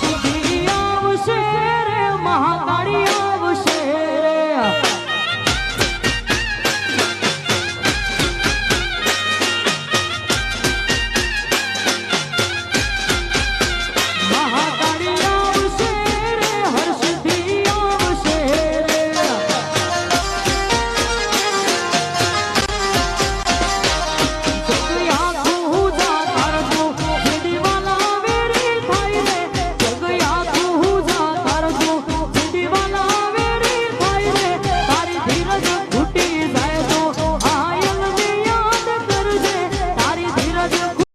સુધી આવશે રે મહાકાળી.